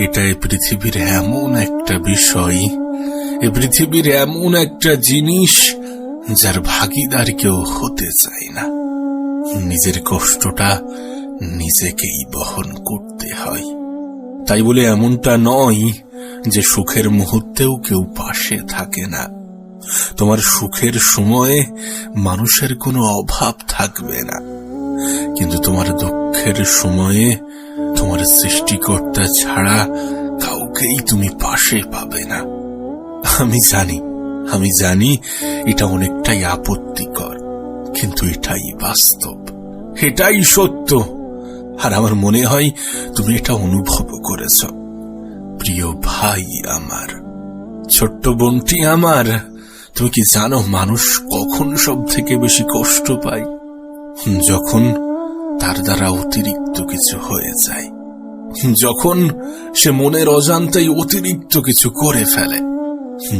এটা এই পৃথিবীর এমন একটা বিষয়। এ পৃথিবীর এমন একটা জিনিস যার ভাগিদার কেউ হতে চায় না। নিজের কষ্টটা নিজেকেই বহন করতে হয়। তাই বলে এমনটা নয় যে সুখের মুহূর্তেও কেউ পাশে থাকে না। তোমার সুখের সময়ে মানুষের কোনো অভাব থাকবে না। কিন্তু তোমার দুঃখের সময়ে তোমার সৃষ্টিকর্তা ছাড়া কাউকেই তুমি পাশে পাবে না। আমি জানি আমি জানি এটা অনেকটাই আপত্তিকর, কিন্তু এটাই বাস্তব, এটাই সত্য। আর আমার মনে হয় তুমি এটা অনুভব করেছ। প্রিয় ভাই আমার, ছোট্ট বোনটি আমার, তুমি কি জানো মানুষ কখন সব থেকে বেশি কষ্ট পায়? যখন তার দ্বারা অতিরিক্ত কিছু হয়ে যায়। যখন সে মনের অজান্তেই অতিরিক্ত কিছু করে ফেলে,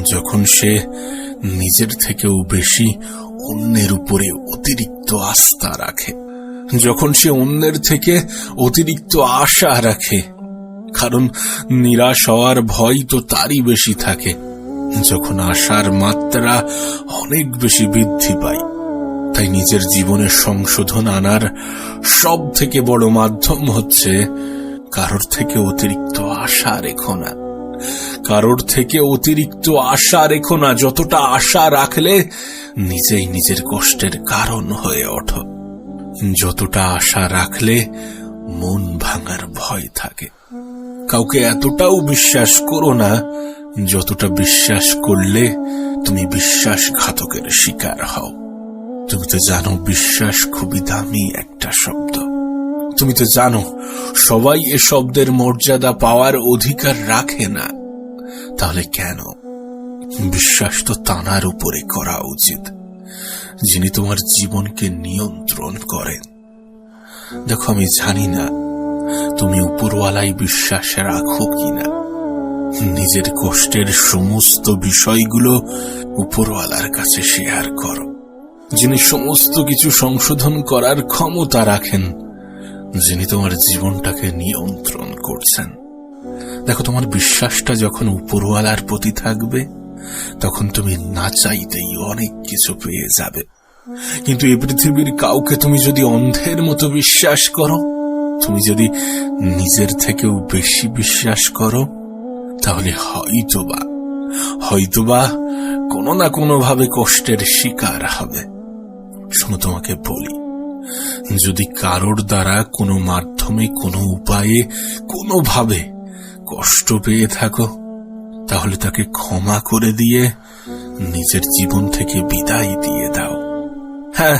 যখন সে নিজের থেকেও বেশি অন্যের উপরে অতিরিক্ত আস্থা রাখে, যখন সে অন্যের থেকে অতিরিক্ত আশা রাখে, কারণ নিরাশ হওয়ার ভয় তো তারই বেশি থাকে, যখন আশার মাত্রা অনেক বেশি বৃদ্ধি পায়। তাই নিজের জীবনে সংশোধন আনার সব থেকে বড় মাধ্যম হচ্ছে কারোর থেকে অতিরিক্ত আশা রেখো না। কারোর থেকে অতিরিক্ত আশা রেখো না, যতটা আশা রাখলে নিজেই নিজের কষ্টের কারণ হয়ে ওঠো। যতটা আশা রাখলে মন ভাঙার ভয় থাকে। কাউকে এতটাও বিশ্বাস করো না, যতটা বিশ্বাস করলে তুমি বিশ্বাসঘাতকের শিকার হও। তুমি তো জানো বিশ্বাস খুবই দামি একটা শব্দ। তুমি তো জানো, সবাই এ শব্দের মর্যাদা পাওয়ার অধিকার রাখে না। তাহলে কেন? বিশ্বাস তো তানার উপরে করা উচিত, যিনি তোমার জীবনকে নিয়ন্ত্রণ করেন। দেখো, আমি জানি না তুমি উপরওয়ালাই বিশ্বাস রাখো কিনা। নিজের কষ্টের সমস্ত বিষয়গুলো উপরওয়ালার কাছে শেয়ার করো। যিনি সমস্ত কিছু সংশোধন করার ক্ষমতা রাখেন, যিনি তোমার জীবনটাকে নিয়ন্ত্রণ করছেন। দেখো, তোমার বিশ্বাসটা যখন উপরওয়ালার প্রতি থাকবে, তখন তুমি না চাইতেই অনেক কিছু পেয়ে যাবে। কিন্তু এই পৃথিবীর কাউকে তুমি যদি অন্ধের মতো বিশ্বাস করো, তুমি যদি নিজের থেকেও বেশি বিশ্বাস করো, তাহলে হয়তোবা হয়তোবা কোনো না কোনো ভাবে কষ্টের শিকার হবে। শোনো, তোমাকে বলি, যদি কারোর দ্বারা কোনো মাধ্যমে, কোনো উপায়ে, কোনোভাবে কষ্ট পেয়ে থাকো, তাহলে তাকে ক্ষমা করে দিয়ে নিজের জীবন থেকে বিদায় দিয়ে দাও। হ্যাঁ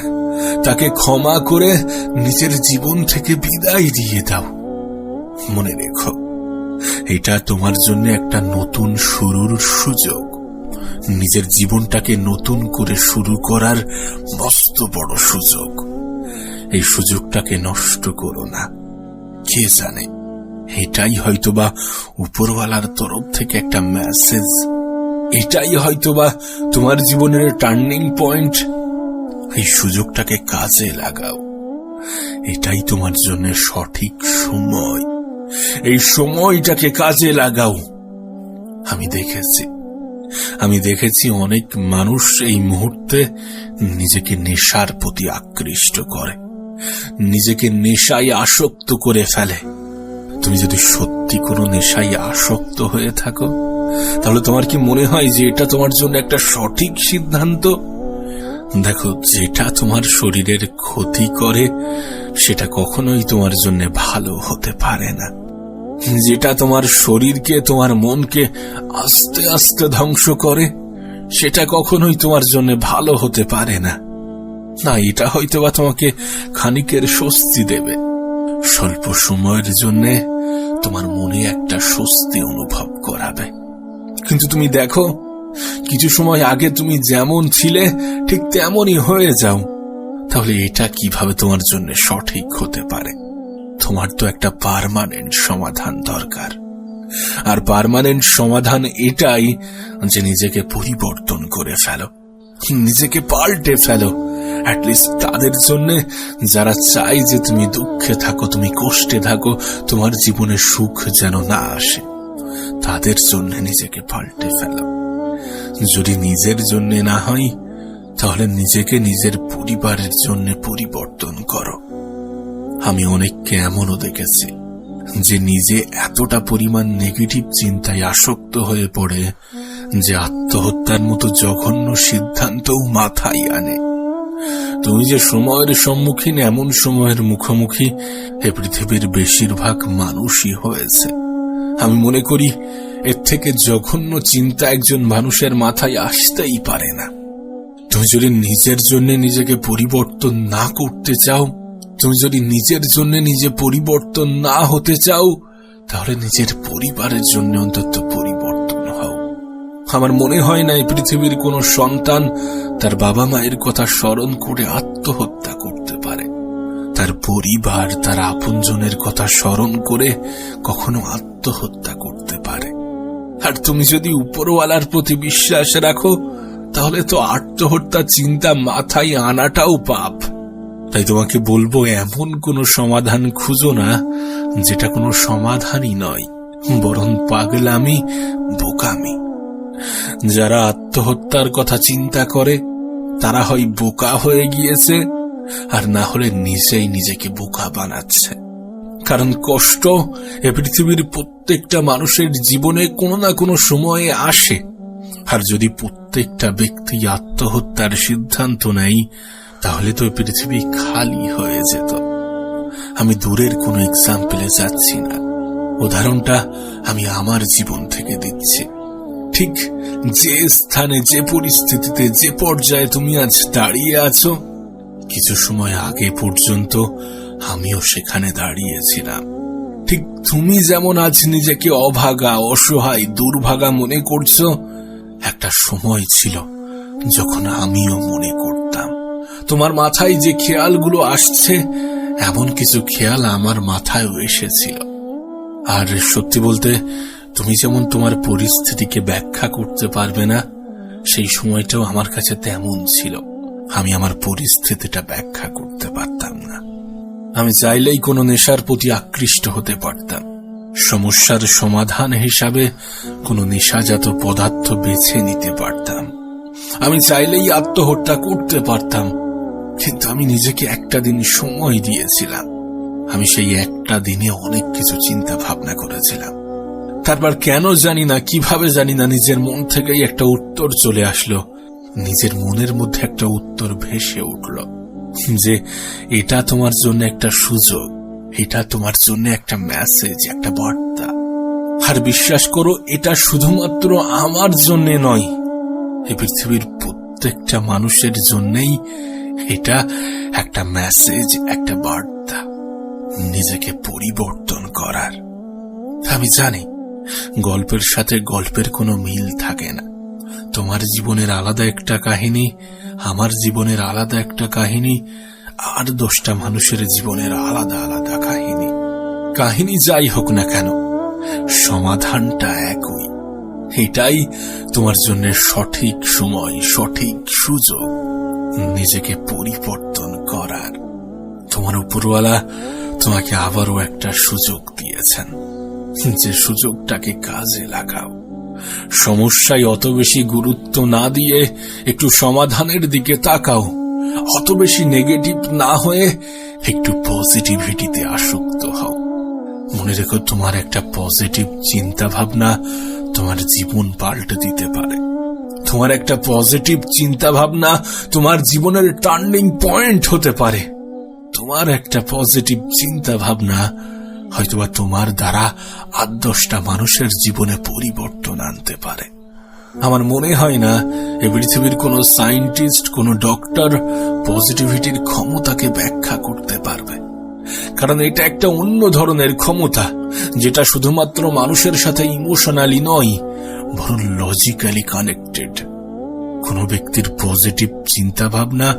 তাকে ক্ষমা করে নিজের জীবন থেকে বিদায় দিয়ে দাও। মনে রেখো, এটা তোমার জন্য একটা নতুন শুরুর সুযোগ। নিজের জীবনটাকে নতুন করে শুরু করার মস্ত বড় সুযোগ। এই সুযোগটাকে নষ্ট করো না। কে জানে? এটাই হয়তোবা উপরওয়ালার তরফ থেকে একটা মেসেজ এটাই হয়তোবা তোমার জীবনের টার্নিং পয়েন্ট এই সুযোগটাকে কাজে লাগাও। এটাই তোমার জন্য সঠিক সময়। এই সময়টাকে কাজে লাগাও। আমি দেখেছি আমি দেখেছি অনেক মানুষ এই মুহূর্তে নিজেকে নেশার প্রতি আকৃষ্ট করে। নিজেকে নেশায় আসক্ত করে ফেলে। তুমি যদি সত্যি কোনো নেশায় আসক্ত হয়ে থাকো, তাহলে তোমার কি মনে হয় যে এটা তোমার জন্য একটা সঠিক সিদ্ধান্ত? দেখো, যেটা তোমার শরীরের ক্ষতি করে, সেটা কখনোই তোমার জন্য ভালো হতে পারে না। যেটা তোমার শরীরকে, তোমার মনকে আস্তে আস্তে ধ্বংস করে, সেটা কখনোই তোমার জন্য ভালো হতে পারে না। না, এটা হয়তো বা তোমাকে খানিকের স্বস্তি দেবে। স্বল্প সময়ের জন্য তোমার মনে একটা স্বস্তি অনুভব করাবে। কিন্তু তুমি দেখো, কিছু সময় আগে তুমি যেমন ছিলে, ঠিক তেমনই হয়ে যাও। তাহলে এটা কীভাবে তোমার জন্য সঠিক হতে পারে? তোমার তো একটা পারমানেন্ট সমাধান দরকার। আর পারমানেন্ট সমাধান এটাই যে নিজেকে পরিবর্তন করে ফেলো, নিজেকে পাল্টে ফেলো। অ্যাটলিস্ট তাদের জন্য যারা চাই যে তুমি দুঃখে থাকো, তুমি কষ্টে থাকো, তোমার জীবনে সুখ যেন না আসে, তাদের জন্য নিজেকে পাল্টে ফেলো। যদি নিজের জন্য না হয়, তাহলে নিজেকে নিজের পরিবারের জন্য পরিবর্তন করো। আমি অনেককে এমনও দেখেছি, যে নিজে এতটা পরিমাণ নেগেটিভ চিন্তায় আসক্ত হয়ে পড়ে, যে আত্মহত্যার মতো জঘন্য সিদ্ধান্তও মাথায় আনে। তুমি যে সময়ের সম্মুখীন, এমন সময়ের মুখোমুখি, এ পৃথিবীর বেশিরভাগ মানুষই হয়েছে। আমি মনে করি, এর থেকে জঘন্য চিন্তা একজন মানুষের মাথায় আসতেই পারে না। তুমি যদি নিজের জন্য নিজেকে পরিবর্তন না করতে চাও তুমি যদি নিজের জন্য নিজে পরিবর্তন না হতে চাও, তাহলে নিজের পরিবারের জন্য অন্তত পরিবর্তন হও। আমার মনে হয় না এই পৃথিবীর কোনো সন্তান তার বাবা মায়ের কথা স্মরণ করে আত্মহত্যা করতে পারে। তার পরিবার, তার আপনজনের কথা স্মরণ করে কখনো আত্মহত্যা করতে পারে। আর তুমি যদি উপরওয়ালার প্রতি বিশ্বাস রাখো, তাহলে তো আত্মহত্যা চিন্তা মাথায় আনাটাও পাপ। তাই তোমাকে বলব, এমন কোনো সমাধান খুঁজো না, যেটা কোনো সমাধানই নয়, বরং পাগলামি, বোকামি। যারা আত্মহত্যার কথা চিন্তা করে, তারা হয় বোকা হয়ে গিয়েছে, আর না হলে নিজেই নিজেকে বোকা বানাচ্ছে। কারণ কষ্ট এ পৃথিবীর প্রত্যেকটা মানুষের জীবনে কোনো না কোনো সময়ে আসে, আর যদি প্রত্যেকটা ব্যক্তি আত্মহত্যার সিদ্ধান্ত নেয় তাহলে তো পৃথিবী খালি হয়ে যেত। আমি দূরের কোনো এক্সাম্পলে যাচ্ছি না। উদাহরণটা আমি আমার জীবন থেকে দিচ্ছি। ঠিক যে স্থানে, যে পরিস্থিতিতে, যে পর্যায়ে তুমি আজ দাঁড়িয়ে আছো, কিছু সময় আগে পর্যন্ত আমিও সেখানে দাঁড়িয়েছিলাম। ঠিক তুমি যেমন আজ নিজেকে অভাগা, অসহায়, দুর্ভাগা মনে করছ, একটা সময় ছিল যখন আমিও মনে করতাম। তোমার মাথায় যে খেয়ালগুলো আসছে, এমন কিছু খেয়াল আমার মাথায়ও এসেছিল। আর সত্যি বলতে, তুমি যেমন তোমার পরিস্থিতিকে ব্যাখ্যা করতে পারবে না, সেই সময়টাও আমার কাছে তেমন ছিল। আমি আমার পরিস্থিতিটা ব্যাখ্যা করতে পারতাম না। আমি চাইলেই কোনো নেশার প্রতি আকৃষ্ট হতে পারতাম। সমস্যার সমাধান হিসাবে কোনো নেশাজাত পদার্থ বেছে নিতে পারতাম। আমি চাইলেই আত্মহত্যা করতে পারতাম। কিন্তু আমি নিজেকে একটা দিন সময় দিয়েছিলাম। আমি সেই একটা দিনে অনেক কিছু চিন্তা ভাবনা করেছিলাম। তারপর কেন জানি না, কীভাবে জানি না, নিজের মন থেকেই একটা উত্তর চলে আসলো। নিজের মনের মধ্যে একটা উত্তর ভেসে উঠল যে, এটা তোমার জন্য একটা সুযোগ, এটা তোমার জন্য একটা মেসেজ একটা বার্তা। আর বিশ্বাস করো, এটা শুধুমাত্র আমার জন্য নয় এই পৃথিবীর প্রত্যেকটা মানুষের জন্যই এটা একটা মেসেজ একটা বার্তা। নিজেকে পরিবর্তন করার। আমি জানি, গল্পের সাথে গল্পের কোনো মিল থাকে না। তোমার জীবনের আলাদা একটা কাহিনী, আমার জীবনের আলাদা একটা কাহিনী, আর দশটা মানুষের জীবনের আলাদা আলাদা কাহিনী। কাহিনী যাই হোক না কেন, সমাধানটা একই। এটাই তোমার জন্য সঠিক সময়, সঠিক সুযোগ। নিজেকে পরিবর্তন করার। তোমার উপরওয়ালা তোমাকে আবারও একটা সুযোগ দিয়েছেন। যে সুযোগটাকে কাজে লাগাও। সমস্যায় অত বেশি গুরুত্ব না দিয়ে একটু সমাধানের দিকে তাকাও। অত বেশি নেগেটিভ না হয়ে একটু পজিটিভিটিতে আসক্ত হও। মনে রেখো, তোমার একটা পজিটিভ চিন্তা ভাবনা তোমার জীবন পাল্টে দিতে পারে। তোমার একটা পজিটিভ চিন্তা ভাবনা তোমার জীবনের টার্নিং পয়েন্ট হতে পারে। তোমার একটা পজিটিভ চিন্তা ভাবনা হয়তোবা তোমার দ্বারা আট দশটা মানুষের জীবনে পরিবর্তন আনতে পারে। আমার মনে হয় না এ পৃথিবীর কোনো সায়েন্টিস্ট কোনো ডক্টর পজিটিভিটির ক্ষমতাকে ব্যাখ্যা করতে পারবে। কারণ এটা একটা অন্য ধরনের ক্ষমতা, যেটা শুধুমাত্র মানুষের সাথে ইমোশনালি নয় বরং লজিক্যালি কানেক্টেড কোনো ব্যক্তির পজিটিভ চিন্তা ভাবনা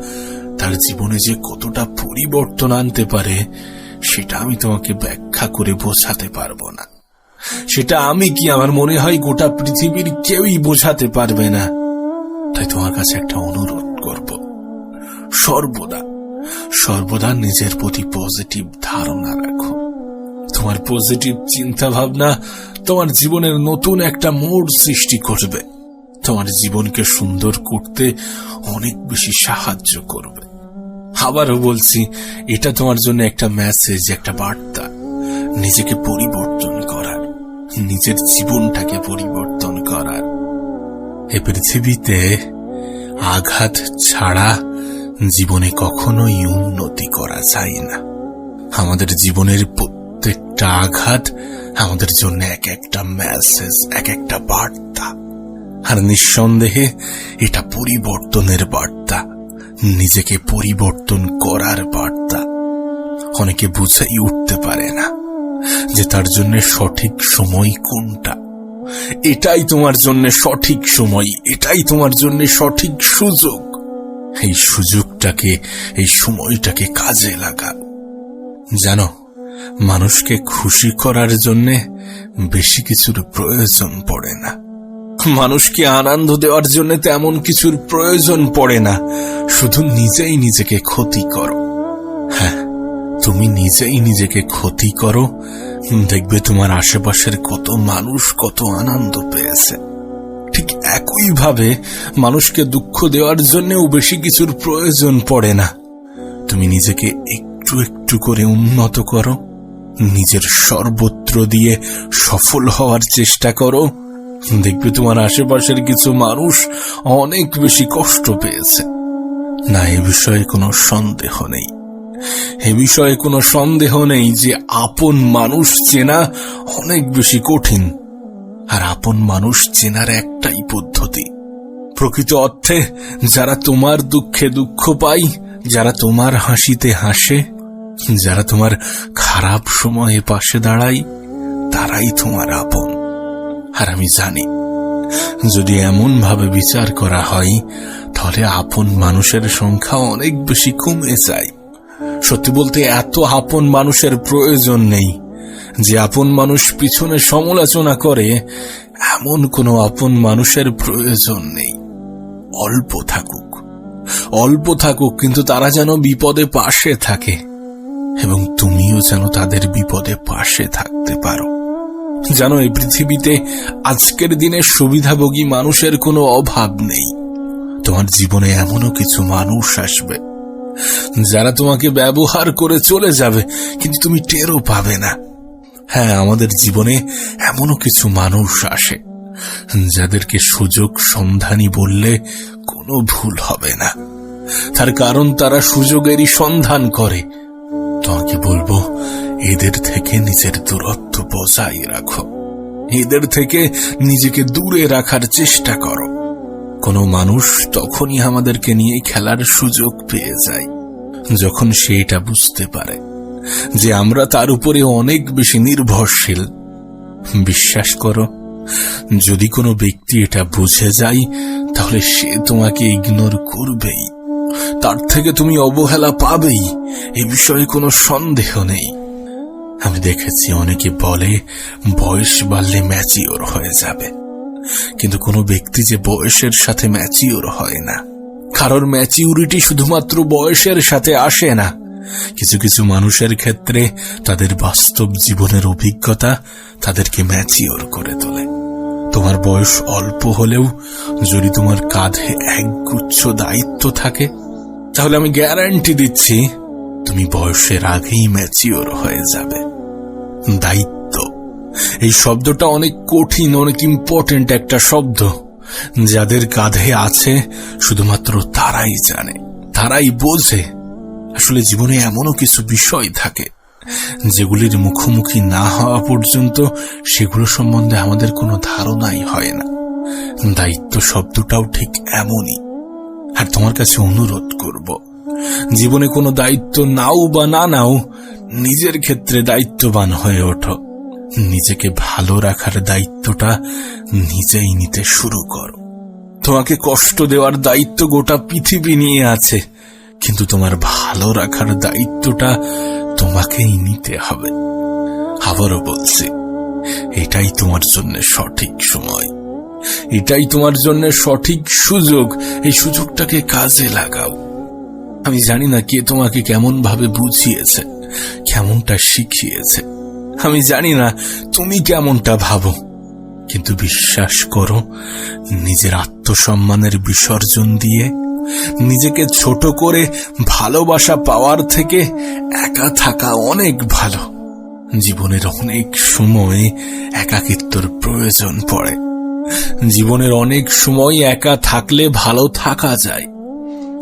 তার জীবনে যে কতটা পরিবর্তন আনতে পারে, সেটা আমি তোমাকে ব্যাখ্যা করে বোঝাতে পারব না। সেটা আমি কি আমার মনে হয় গোটা পৃথিবীর কেউই বোঝাতে পারবে না। তাই তোমার কাছে একটা অনুরোধ করব। সর্বদা সর্বদা নিজের প্রতি পজিটিভ ধারণা রাখো। তোমার পজিটিভ চিন্তা ভাবনা তোমার জীবনের নতুন একটা মোড় সৃষ্টি করবে। তোমার জীবনকে সুন্দর করতে অনেক বেশি সাহায্য করবে। আবারও বলছি, এটা তোমার জন্য একটা মেসেজ একটা বার্তা। নিজেকে পরিবর্তন করার, নিজের জীবনটাকে পরিবর্তন করার। এ পৃথিবীতে আঘাত ছাড়া জীবনে কখনোই উন্নতি করা যায় না। আমাদের জীবনের প্রত্যেকটা আঘাত, আমাদের জন্য এক একটা মেসেজ এক একটা বার্তা। আর নিঃসন্দেহে, এটা পরিবর্তনের বার্তা, নিজেকে পরিবর্তন করার বার্তা। অনেকে বুঝেই উঠতে পারে না যে তার জন্য সঠিক সময় কোনটা। এটাই তোমার জন্য সঠিক সময়, এটাই তোমার জন্য সঠিক সুযোগ। এই সুযোগটাকে, এই সময়টাকে কাজে লাগা জানো মানুষকে খুশি করার জন্যে বেশি কিছুর প্রয়োজন পড়ে না। মানুষকে আনন্দ দেওয়ার জন্য তেমন কিছুর প্রয়োজন পড়ে না। শুধু নিজেই নিজেকে ক্ষতি করো। হ্যাঁ তুমি নিজেই নিজেকে ক্ষতি করো। দেখবে তোমার আশেপাশের কত মানুষ কত আনন্দ পেয়েছে। ঠিক একইভাবে মানুষকে দুঃখ দেওয়ার জন্যও বেশি কিছুর প্রয়োজন পড়ে না। তুমি নিজেকে একটু একটু করে উন্নত করো। নিজের সর্বত্র দিয়ে সফল হওয়ার চেষ্টা করো। দেখবে তোমার আশেপাশের কিছু মানুষ অনেক বেশি কষ্ট পেয়েছে। না, এ বিষয়ে কোনো সন্দেহ নেই। এ বিষয়ে কোনো সন্দেহ নেই যে আপন মানুষ চেনা অনেক বেশি কঠিন। আর আপন মানুষ চেনার একটাই পদ্ধতি। প্রকৃত অর্থে যারা তোমার দুঃখে দুঃখ পায়, যারা তোমার হাসিতে হাসে যারা তোমার খারাপ সময়ে পাশে দাঁড়ায়, তারাই তোমার আপন। আর আমি জানি, যদি এমন ভাবে বিচার করা হয়, তাহলে আপন মানুষের সংখ্যা অনেক বেশি কমে যায়। সত্যি বলতে এত আপন মানুষের প্রয়োজন নেই। যে আপন মানুষ পিছনে সমালোচনা করে, এমন কোনো আপন মানুষের প্রয়োজন নেই। অল্প থাকুক। অল্প থাকুক, কিন্তু তারা যেন বিপদে পাশে থাকে। এবং তুমিও যেন তাদের বিপদে পাশে থাকতে পারো। জানো, এই পৃথিবীতে আজকের দিনে সুবিধাভোগী মানুষের কোনো অভাব নেই। তোমার জীবনে এমনও কিছু মানুষ আসবে, যারা তোমাকে ব্যবহার করে চলে যাবে, কিন্তু তুমি টেরও পাবে না। হ্যাঁ আমাদের জীবনে এমনও কিছু মানুষ আসে, যাদেরকে সুযোগ সন্ধানী বললে কোনো ভুল হবে না। তার কারণ তারা সুযোগেরই সন্ধান করে। তোমাকে বলব, এদের থেকে নিজের দূরত্ব বজায় রাখো। এদের থেকে নিজেকে দূরে রাখার চেষ্টা করো। কোনো মানুষ তখনই আমাদেরকে নিয়ে খেলার সুযোগ পেয়ে যায়, যখন সে এটা বুঝতে পারে যে আমরা তার উপরে অনেক বেশি নির্ভরশীল। বিশ্বাস করো, যদি কোনো ব্যক্তি এটা বুঝে যায়, তাহলে সে তোমাকে ইগনোর করবেই। তার থেকে তুমি অবহেলা পাবেই। এ বিষয়ে কোনো সন্দেহ নেই। আমি দেখেছি অনেকে বলে, বয়স বাড়লে ম্যাচিওর হয়ে যাবে। কিন্তু কোনো ব্যক্তি যে বয়সের সাথে ম্যাচিওর হয় না। কারোর ম্যাচিউরিটি শুধুমাত্র বয়সের সাথে আসে না। কিছু কিছু মানুষের ক্ষেত্রে তাদের বাস্তব জীবনের অভিজ্ঞতা তাদেরকে ম্যাচিওর করে তোলে। তোমার বয়স অল্প হলেও যদি তোমার কাঁধে একগুচ্ছ দায়িত্ব থাকে, তাহলে আমি গ্যারান্টি দিচ্ছি তুমি বয়সের আগেই ম্যাচিওর হয়ে যাবে। দায়িত্ব। এই শব্দটা অনেক কঠিন, অনেক ইম্পর্টেন্ট একটা শব্দ। যাদের কাঁধে আছে শুধুমাত্র তারাই জানে, তারাই বোঝে। আসলে জীবনে এমনও কিছু বিষয় থাকে যেগুলির মুখোমুখি না হওয়া পর্যন্ত সেগুলো সম্বন্ধে আমাদের কোনো ধারণাই হয় না। দায়িত্ব শব্দটাও ঠিক এমনই। আর তোমার কাছে অনুরোধ করব, জীবনে কোনো দায়িত্ব নাও বা না নাও, নিজের ক্ষেত্রে দায়িত্ববান হয়ে ওঠো। নিজেকে ভালো রাখার দায়িত্বটা নিজেই নিতে শুরু করো। তোমাকে কষ্ট দেওয়ার দায়িত্ব গোটা পৃথিবী নিয়ে আছে। কিন্তু তোমার ভালো রাখার দায়িত্বটা তোমাকেই নিতে হবে। আবারও বলছি, এটাই তোমার জন্য সঠিক সময়। এটাই তোমার জন্য সঠিক সুযোগ। এই সুযোগটাকে কাজে লাগাও। আমি জানি না কে তোমাকে কেমন ভাবে বুঝিয়েছে, কেমনটা শিখিয়েছে। আমি জানি না তুমি কেমনটা ভাবো। কিন্তু বিশ্বাস করো, নিজের আত্মসম্মানের বিসর্জন দিয়ে নিজেকে ছোট করে ভালোবাসা পাওয়ার থেকে একা থাকা অনেক ভালো। জীবনের অনেক সময় একাকিত্বর প্রয়োজন পড়ে। জীবনের অনেক সময় একা থাকলে ভালো থাকা যায়।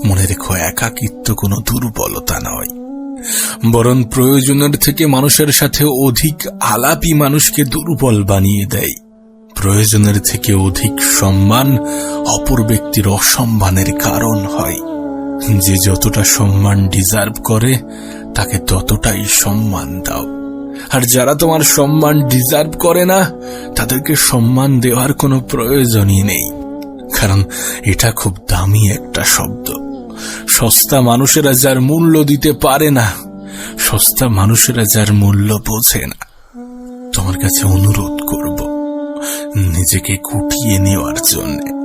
মনে রেখো, একাকিত্ব কোনো দুর্বলতা নয়। বরং প্রয়োজনের থেকে মানুষের সাথে অধিক আলাপই মানুষকে দুর্বল বানিয়ে দেয়। প্রয়োজনের থেকে অধিক সম্মান অপর ব্যক্তির অসম্মানের কারণ হয়। যে যতটা সম্মান ডিজার্ভ করে, তাকে ততটাই সম্মান দাও। আর যারা তোমার সম্মান ডিজার্ভ করে না, তাদেরকে সম্মান দেওয়ার কোনো প্রয়োজনই নেই। কারণ এটা খুব দামি একটা শব্দ। সস্তা মানুষেরা যার মূল্য দিতে পারে না, সস্তা মানুষেরা যার মূল্য বোঝে না। তোমার কাছে অনুরোধ করব নিজেকে কুটিয়ে নেওয়ার জন্য।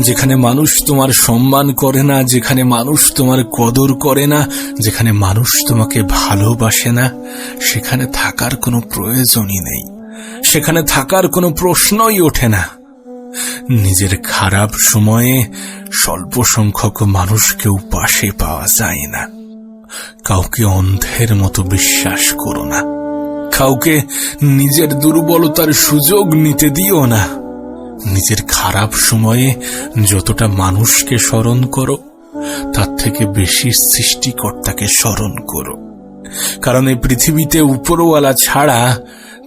যেখানে মানুষ তোমার সম্মান করে না, যেখানে মানুষ তোমার কদর করে না, যেখানে মানুষ তোমাকে ভালোবাসে না, সেখানে থাকার কোনো প্রয়োজনই নেই। সেখানে থাকার কোনো প্রশ্নই ওঠে না। নিজের খারাপ সময়ে স্বল্প সংখ্যক মানুষকেও পাশে পাওয়া যায় না। কাউকে অন্ধের মতো বিশ্বাস করো না। কাউকে নিজের দুর্বলতার সুযোগ নিতে দিও না। নিজের খারাপ সময়ে যতটা মানুষকে স্মরণ করো, তার থেকে বেশি সৃষ্টিকর্তাকে স্মরণ করো। কারণ এই পৃথিবীতে উপরওয়ালা ছাড়া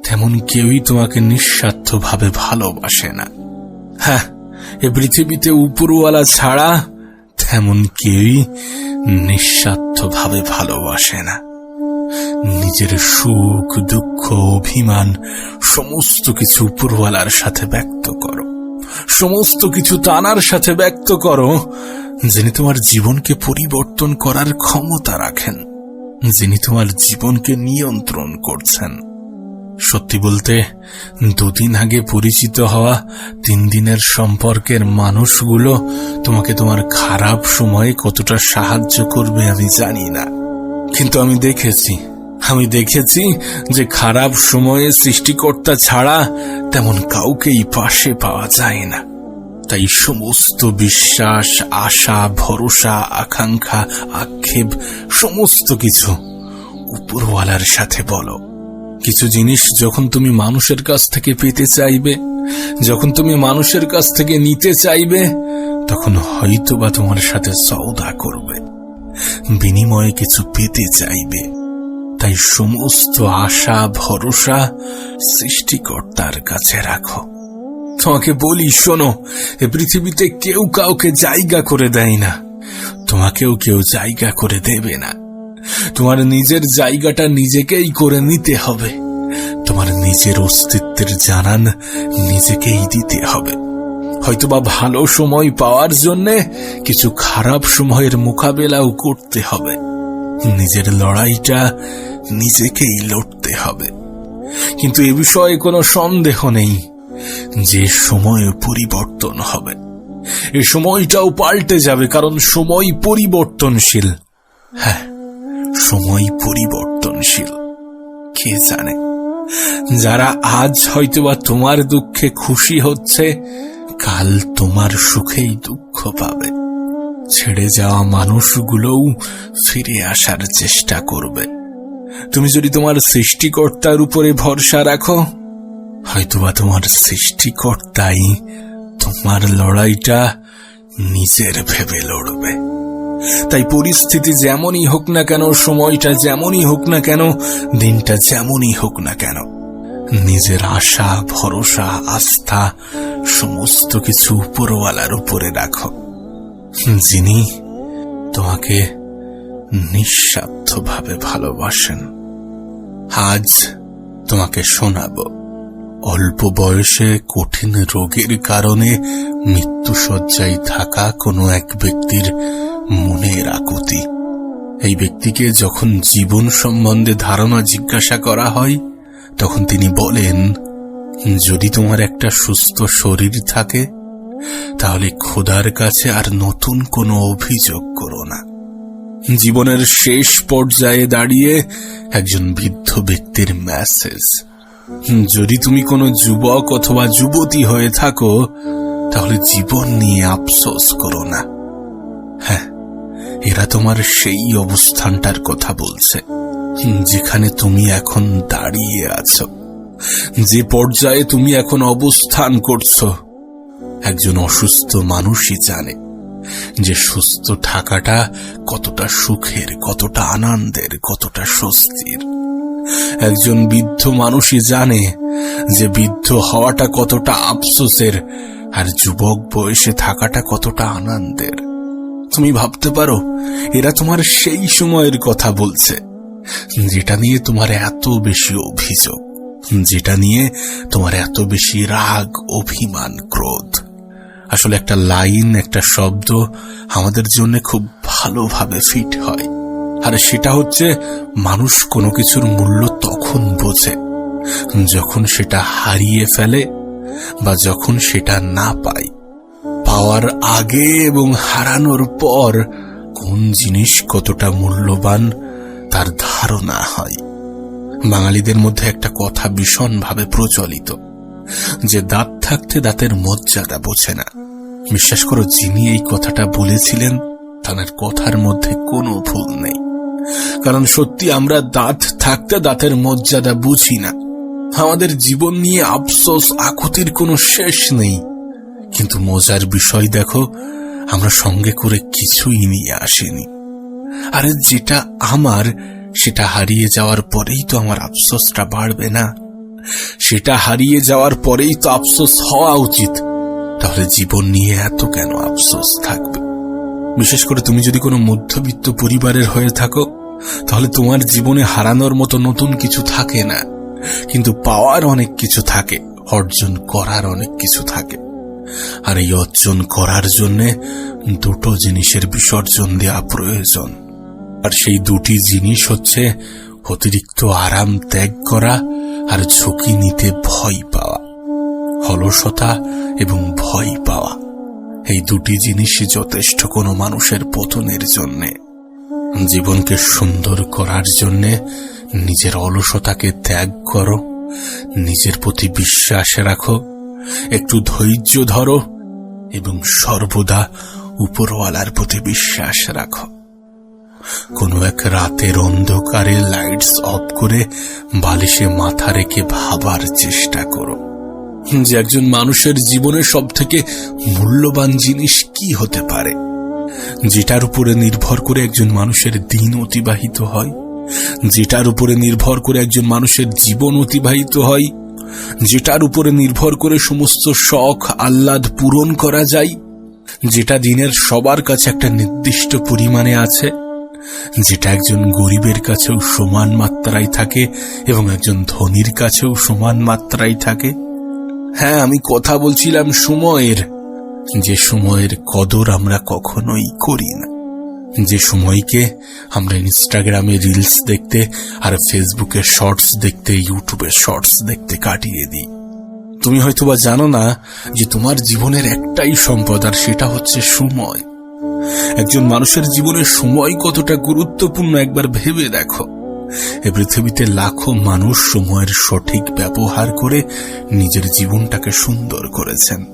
তেমন কেউই তোমাকে নিঃস্বার্থভাবে ভালোবাসে না। হ্যাঁ এ পৃথিবীতে উপরওয়ালা ছাড়া তেমন কেউই নিঃস্বার্থভাবে ভালোবাসে না। নিজের সুখ, দুঃখ, অভিমান, সমস্ত কিছু উপরওয়ালার সাথে ব্যক্ত করো। সমস্ত কিছু তানার সাথে ব্যক্ত করো, যিনি তোমার জীবনকে পরিবর্তন করার ক্ষমতা রাখেন, যিনি তোমার জীবনকে নিয়ন্ত্রণ করছেন। সত্যি বলতে, দুদিন আগে পরিচিত হওয়া তিন দিনের সম্পর্কের মানুষগুলো তোমাকে তোমার খারাপ সময়ে কতটা সাহায্য করবে আমি জানি না। কিন্তু আমি দেখেছি আমি দেখেছি যে খারাপ সময়ে সৃষ্টিকর্তা ছাড়া তেমন কাউকেই পাশে পাওয়া যায় না। তাই সমস্ত বিশ্বাস, আশা, ভরসা, আকাঙ্ক্ষা, আক্ষেপ, সমস্ত কিছু উপরওয়ালার সাথে বলো। কিছু জিনিস যখন তুমি মানুষের কাছ থেকে পেতে চাইবে, যখন তুমি মানুষের কাছ থেকে নিতে চাইবে, তখন হয়তো বা তোমার সাথে সৌদা করবে। বিনিময়ে কিছু পেতে চাইবে। তাই সমস্ত আশা, ভরসা সৃষ্টিকর্তার কাছে রাখো। তোমাকে বলি, শোনো, এ পৃথিবীতে কেউ কাউকে জায়গা করে দেয় না। তোমাকেও কেউ জায়গা করে দেবে না। তোমার নিজের জায়গাটা নিজেকেই করে নিতে হবে। তোমার নিজের অস্তিত্বের জানান নিজেকেই দিতে হবে। হয়তোবা ভালো সময় পাওয়ার জন্যে কিছু খারাপ সময়ের মোকাবেলাও করতে হবে। নিজের লড়াইটা নিজেকেই লড়তে হবে। কিন্তু এ বিষয়ে কোনো সন্দেহ নেই যে সময় পরিবর্তন হবে। এ সময়টাও পাল্টে যাবে কারণ সময় পরিবর্তনশীল। হ্যাঁ সময় পরিবর্তনশীল। কে জানে? যারা আজ হয়তোবা তোমার দুঃখে খুশি হচ্ছে কাল তোমার সুখেই দুঃখ পাবে। ছেড়ে যাওয়া মানুষগুলোও ফিরে আসার চেষ্টা করবে। তুমি যদি তোমার সৃষ্টিকর্তার উপরে ভরসা রাখো, হয়তোবা তোমার সৃষ্টিকর্তাই তোমার লড়াইটা নিজের ভেবে লড়বে। তাই পরিস্থিতি যেমনই হোক না কেন, সময়টা যেমনই হোক না কেন, দিনটা যেমনই হোক না কেন নিজের আশা, ভরসা, আস্থা, সমস্ত কিছু উপরওয়ালার উপরে রাখো। যিনি তোমাকে নিঃস্বার্থভাবে ভালোবাসেন। আজ তোমাকে শোনাবো, অল্প বয়সে কঠিন রোগের কারণে মৃত্যুসজ্জায় থাকা কোনো এক ব্যক্তির মনের আকুতি। এই ব্যক্তিকে যখন জীবন সম্বন্ধে ধারণা জিজ্ঞাসা করা হয় তখন তিনি বলেন, যদি তোমার একটা সুস্থ শরীর থাকে, তাহলে খোদার কাছে আর নতুন কোনো অভিযোগ করো না। জীবনের শেষ পর্যায়ে দাঁড়িয়ে একজন বৃদ্ধ ব্যক্তির মেসেজ যদি তুমি কোনো যুবক অথবা যুবতী হয়ে থাকো, তাহলে জীবন নিয়ে আফসোস করো না। হ্যাঁ এরা তোমার সেই অবস্থানটার কথা বলছে। যেখানে তুমি এখন দাঁড়িয়ে আছো, যে পর্যায়ে তুমি এখন অবস্থান করছ, একজন অসুস্থ মানুষই জানে যে সুস্থ থাকাটা কতটা সুখের, কতটা আনন্দের, কতটা স্বস্তির। একজন বৃদ্ধ মানুষই জানে যে বৃদ্ধ হওয়াটা কতটা আফসোসের আর যুবক বয়সে থাকাটা কতটা আনন্দের। তুমি ভাবতে পারো, এরা তোমার সেই সময়ের কথা বলছে। যেটা নিয়ে তোমার এত বেশি অভিযোগ, যেটা নিয়ে তোমার এত বেশি রাগ, অভিমান, ক্রোধ। আসলে একটা লাইন, একটা শব্দ আমাদের জন্য খুব ভালোভাবে ফিট হয়। আর সেটা হচ্ছে, মানুষ কোনো কিছুর মূল্য তখন বোঝে, যখন সেটা হারিয়ে ফেলে বা যখন সেটা না পায়। পাওয়ার আগে এবং হারানোর পর কোন জিনিস কতটা মূল্যবান তার ধারণা হয়। বাঙালিদের মধ্যে একটা কথা ভীষণভাবে প্রচলিত, যে দাঁত থাকতে দাঁতের মর্যাদা বোঝে না। বিশ্বাস করো, যিনি এই কথাটা বলেছিলেন, তার কথার মধ্যে কোনো ভুল নেই। কারণ সত্যি আমরা দাঁত থাকতে দাঁতের মর্যাদা বুঝি না। আমাদের জীবন নিয়ে আফসোস, আকুতির কোনো শেষ নেই। কিন্তু মজার বিষয় দেখো, আমরা সঙ্গে করে কিছুই নিয়ে আসিনি। আরে যেটা আমার, সেটা হারিয়ে যাওয়ার পরেই তো আমার আফসোসটা বাড়বে না। সেটা হারিয়ে যাওয়ার পরেই তো আফসোস হওয়া উচিত। তাহলে জীবন নিয়ে এত কেন আফসোস থাকবে? বিশেষ করে তুমি যদি কোনো মধ্যবিত্ত পরিবারের হয়ে থাকো, তাহলে তোমার জীবনে হারানোর মতো নতুন কিছু থাকে না। কিন্তু পাওয়ার অনেক কিছু থাকে, অর্জন করার অনেক কিছু থাকে। আর এই অর্জন করার জন্যে দুটো জিনিসের বিসর্জন দেওয়া প্রয়োজন। আর সেই দুটি জিনিস হচ্ছে অতিরিক্ত আরাম ত্যাগ করা আর ঝুঁকি নিতে ভয় পাওয়া হলসতা এবং ভয় পাওয়া। এই দুটি জিনিসই যথেষ্ট কোনো মানুষের পতনের জন্যে। জীবনকে সুন্দর করার জন্যে নিজের অলসতাকে ত্যাগ করো, নিজের প্রতি বিশ্বাস রাখো, একটু ধৈর্য ধরো এবং সর্বদা উপরওয়ালার প্রতি বিশ্বাস রাখো। কোনো এক রাতের অন্ধকারে লাইটস অফ করে বালিশে মাথা রেখে ভাবার চেষ্টা করো। যে একজন মানুষের জীবনের সব থেকে মূল্যবান জিনিস কি হতে পারে? যেটার উপরে নির্ভর করে একজন মানুষের দিন অতিবাহিত হয়, যেটার উপরে নির্ভর করে একজন মানুষের জীবন অতিবাহিত হয়, যেটার উপরে নির্ভর করে সমস্ত শখ আহ্লাদ পূরণ করা যায়, যেটা দিনের সবার কাছে একটা নির্দিষ্ট পরিমাণে আছে। যেটা একজন গরিবের কাছেও সমান মাত্রায় থাকে এবং একজন ধনীর কাছেও সমান মাত্রায় থাকে। হ্যাঁ আমি কথা বলছিলাম সময়ের। যে সময়ের কদর আমরা কখনোই করি না। যে সময়কে আমরা ইনস্টাগ্রামে রিলস দেখতে আর ফেসবুকে শর্টস দেখতে, ইউটিউবে শর্টস দেখতে কাটিয়ে দিই। তুমি হয়তোবা জানো না যে তোমার জীবনের একটাই সম্পদ, আর সেটা হচ্ছে সময়। একজন মানুষের জীবনে সময় কতটা গুরুত্বপূর্ণ একবার ভেবে দেখো। এ পৃথিবীতে লাখো মানুষ সময়ের সঠিক ব্যবহার করে নিজের জীবনটাকে সুন্দর করেছেন।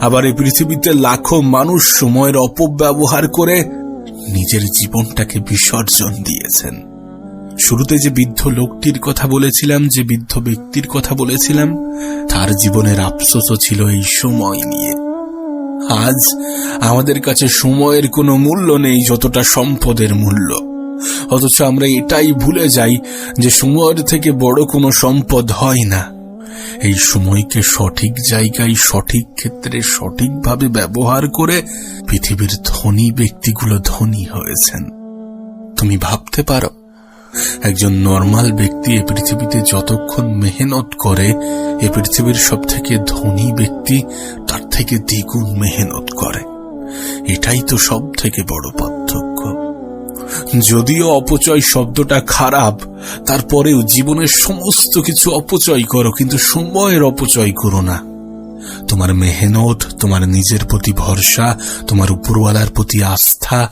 আবার এই পৃথিবীতে লাখো মানুষ সময়ের অপব্যবহার করে নিজের জীবনটাকে বিসর্জন দিয়েছেন। শুরুতে যে বৃদ্ধ লোকটির কথা বলেছিলাম, যে বৃদ্ধ ব্যক্তির কথা বলেছিলাম, তার জীবনের আফসোসও ছিল এই সময় নিয়ে। আজ আমাদের কাছে সময়ের কোনো মূল্য নেই যতটা সম্পদের মূল্য। অথচ আমরা এটাই ভুলে যাই যে সময়ের থেকে বড় কোনো সম্পদ হয় না। এই সময়কে সঠিক জায়গায়, সঠিক ক্ষেত্রে, সঠিকভাবে ব্যবহার করে পৃথিবীর ধনী ব্যক্তিগুলো ধনী হয়েছেন। তুমি ভাবতে পারো একজন নর্মাল ব্যক্তি এ পৃথিবীতে যতক্ষণ মেহনত করে, এ পৃথিবীর সব থেকে ধনী ব্যক্তি তার থেকে দ্বিগুণ মেহনত করে। এটাই তো সব থেকে বড় পার্থক্য। যদিও অপচয় শব্দটা খারাপ, তারপরেও জীবনের সমস্ত কিছু অপচয় করো, কিন্তু সময়ের অপচয় করো না। তোমার মেহনত, তোমার নিজের প্রতি ভরসা, তোমার উপরওয়ালার প্রতি আস্থা,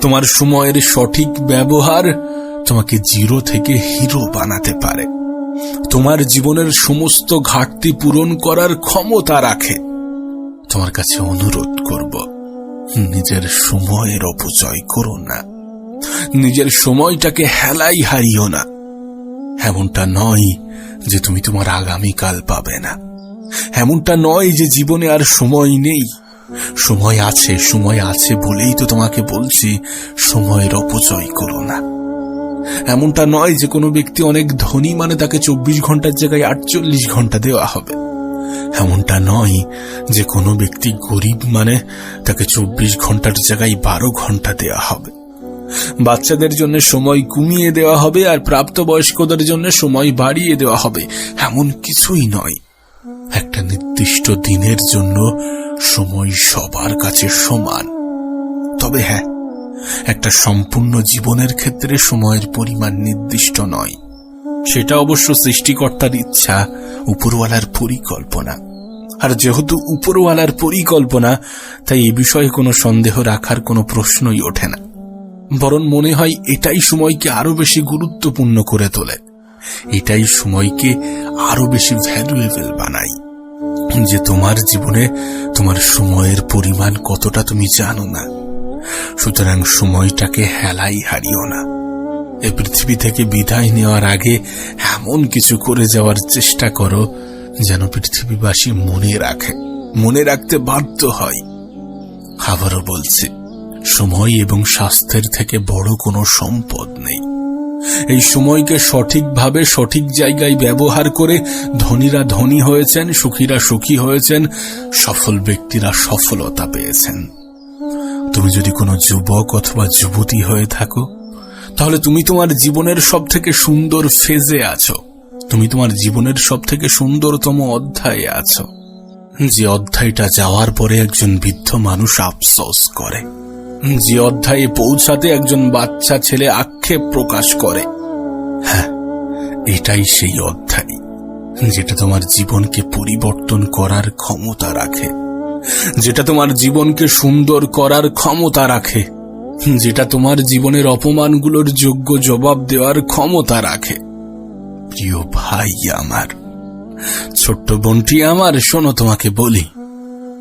তোমার সময়ের সঠিক ব্যবহার তোমাকে জিরো থেকে হিরো বানাতে পারে। তোমার জীবনের সমস্ত ঘাটতি পূরণ করার ক্ষমতা রাখে। তোমার কাছে অনুরোধ করব, নিজের সময়ের অপচয় করো না। নিজের সময়টাকে হেলাই হারিও না। এমনটা নয় যে তুমি তোমার আগামীকাল পাবে না। এমনটা নয় যে জীবনে আর সময় নেই। সময় আছে সময় আছে বলেই তো তোমাকে বলছি, সময়ের অপচয় করো না। এমনটা নয় যে কোনো ব্যক্তি অনেক ধনী মানে তাকে চব্বিশ ঘণ্টার জায়গায় আটচল্লিশ ঘণ্টা দেওয়া হবে। এমনটা নয় যে কোনো ব্যক্তি গরিব মানে তাকে চব্বিশ ঘণ্টার জায়গায় বারো ঘণ্টা দেওয়া হবে। বাচ্চাদের জন্য সময় কমিয়ে দেওয়া হবে আর প্রাপ্তবয়স্কদের জন্য সময় বাড়িয়ে দেওয়া হবে। এমন কিছুই নয়। একটা নির্দিষ্ট দিনের জন্য সময় সবার কাছে সমান। তবে হ্যাঁ একটা সম্পূর্ণ জীবনের ক্ষেত্রে সময়ের পরিমাণ নির্দিষ্ট নয়। সেটা অবশ্য সৃষ্টিকর্তার ইচ্ছা, উপরওয়ালার পরিকল্পনা। আর যেহেতু উপরওয়ালার পরিকল্পনা, তাই এ বিষয়ে কোনো সন্দেহ রাখার কোনো প্রশ্নই ওঠে না। বরং মনে হয় এটাই সময়কে আরও বেশি গুরুত্বপূর্ণ করে তোলে। এটাই সময়কে আরও বেশি ভ্যালুয়েবল বানায়। যে তোমার জীবনে তোমার সময়ের পরিমাণ কতটা তুমি জানো না। সুতরাং সময়টাকে হেলাই হারিও না। এ পৃথিবী থেকে বিদায় নেওয়ার আগে এমন কিছু করে যাওয়ার চেষ্টা করো যেন পৃথিবীবাসী মনে রাখে, মনে রাখতে বাধ্য হয়। আবারও বলছি, সময় এবং স্বাস্থ্যের থেকে বড় কোনো সম্পদ নেই। এই সময়কে সঠিকভাবে সঠিক জায়গায় ব্যবহার করে ধনীরা ধনী হয়েছেন, সুখীরা সুখী হয়েছেন, সফল ব্যক্তিরা সফলতা পেয়েছেন। তুমি যদি কোনো যুবক অথবা যুবতী হয়ে থাকো, তাহলে তুমি তোমার জীবনের সব থেকে সুন্দর ফেজে আছো। তুমি তোমার জীবনের সব থেকে সুন্দরতম অধ্যায়ে আছো। যে অধ্যায়টা যাওয়ার পরে একজন বৃদ্ধ মানুষ আফসোস করে। যে অধ্যায়ে পৌঁছাতে একজন বাচ্চা ছেলে আক্ষেপ প্রকাশ করে। হ্যাঁ এটাই সেই অধ্যায়, যেটা তোমার জীবনকে পরিবর্তন করার ক্ষমতা রাখে। যেটা তোমার জীবনকে সুন্দর করার ক্ষমতা রাখে, যেটা তোমার জীবনের অপমানগুলোর যোগ্য জবাব দেওয়ার ক্ষমতা রাখে। প্রিয় ভাই আমার, ছোট্ট বোনটি আমার, শোনো তোমাকে বলি,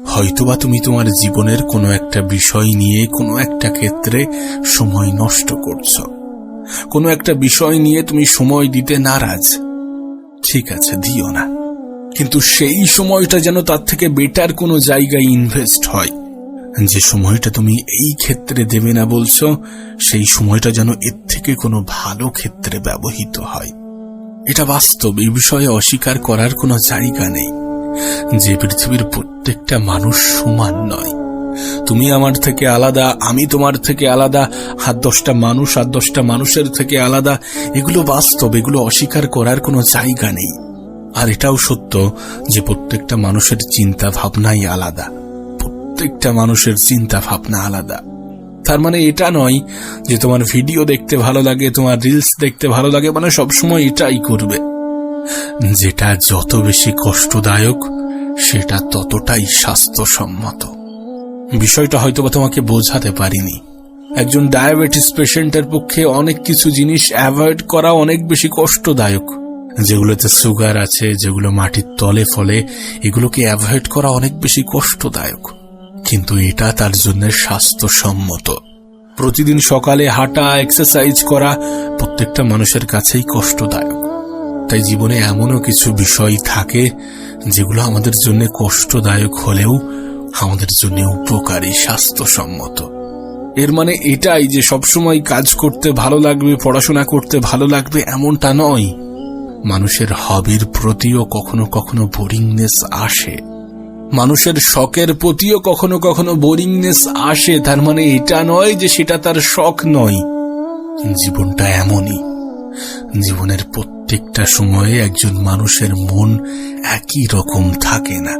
হয়তোবা তুমি তোমার জীবনের কোনো একটা বিষয় নিয়ে কোনো একটা ক্ষেত্রে সময় নষ্ট করছ। কোনো একটা বিষয় নিয়ে তুমি সময় দিতে নারাজ। ঠিক আছে, দিও না। কিন্তু সেই সময়টা যেন তার থেকে বেটার কোনো জায়গায় ইনভেস্ট হয়। যে সময়টা তুমি এই ক্ষেত্রে দেবে না বলছো, সেই সময়টা যেন এর থেকে কোনো ভালো ক্ষেত্রে ব্যবহৃত হয়। এটা বাস্তব, এই বিষয়ে অস্বীকার করার কোনো জায়গা নেই। যে পৃথিবীর প্রত্যেকটা মানুষ সমান নয়। তুমি আমার থেকে আলাদা, আমি তোমার থেকে আলাদা হাত দশটা মানুষ আর দশটা মানুষের থেকে আলাদা, এগুলো বাস্তব, এগুলো অস্বীকার করার কোনো জায়গা নেই। আর এটাও সত্য যে প্রত্যেকটা মানুষের চিন্তা ভাবনাই আলাদা। প্রত্যেকটা মানুষের চিন্তা ভাবনা আলাদা। তার মানে এটা নয় যে তোমার ভিডিও দেখতে ভালো লাগে, তোমার রিলস দেখতে ভালো লাগে মানে সবসময় এটাই করবে। যেটা যত বেশি কষ্টদায়ক, সেটা ততটাই স্বাস্থ্যসম্মত। বিষয়টা হয়তোবা তোমাকে বোঝাতে পারিনি। একজন ডায়াবেটিস পেশেন্টের পক্ষে অনেক কিছু জিনিস অ্যাভয়েড করা অনেক বেশি কষ্টদায়ক। যেগুলোতে সুগার আছে, যেগুলো মাটির তলে ফলে, এগুলোকে অ্যাভয়েড করা অনেক বেশি কষ্টদায়ক। কিন্তু এটা তার জন্য স্বাস্থ্যসম্মত। প্রতিদিন সকালে হাঁটা এক্সারসাইজ করা প্রত্যেকটা মানুষের কাছেই কষ্টদায়ক। তাই জীবনে এমনও কিছু বিষয় থাকে যেগুলো আমাদের জন্য কষ্টদায়ক হলেও আমাদের জন্য উপকারী, স্বাস্থ্যসম্মত। এর মানে এটাই যে সবসময় কাজ করতে ভালো লাগবে, পড়াশোনা করতে ভালো লাগবে, এমনটা নয়। মানুষের হবির প্রতিও কখনো কখনো বোরিংনেস আসে। মানুষের শখের প্রতিও কখনো কখনো বোরিংনেস আসে, তার মানে এটা নয় যে সেটা তার শখ নয়। জীবনটা এমনই। জীবনের প্রত্যেকটা সময়ে একজন মানুষের মন একই রকম থাকে না।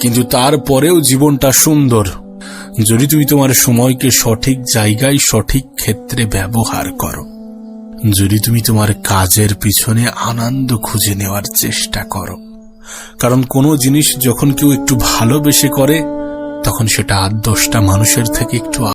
কিন্তু তারপরেও জীবনটা সুন্দর। যদি তুমি তোমার সময়কে সঠিক জায়গায় সঠিক ক্ষেত্রে ব্যবহার করো যদি তুমি তোমার কাজের পিছনে আনন্দ খুঁজে নেওয়ার চেষ্টা করো, কারণ কোনো জিনিস যখন কেউ একটু ভালোবেসে করে, তখন সেটা আর দশটা মানুষের থেকে একটু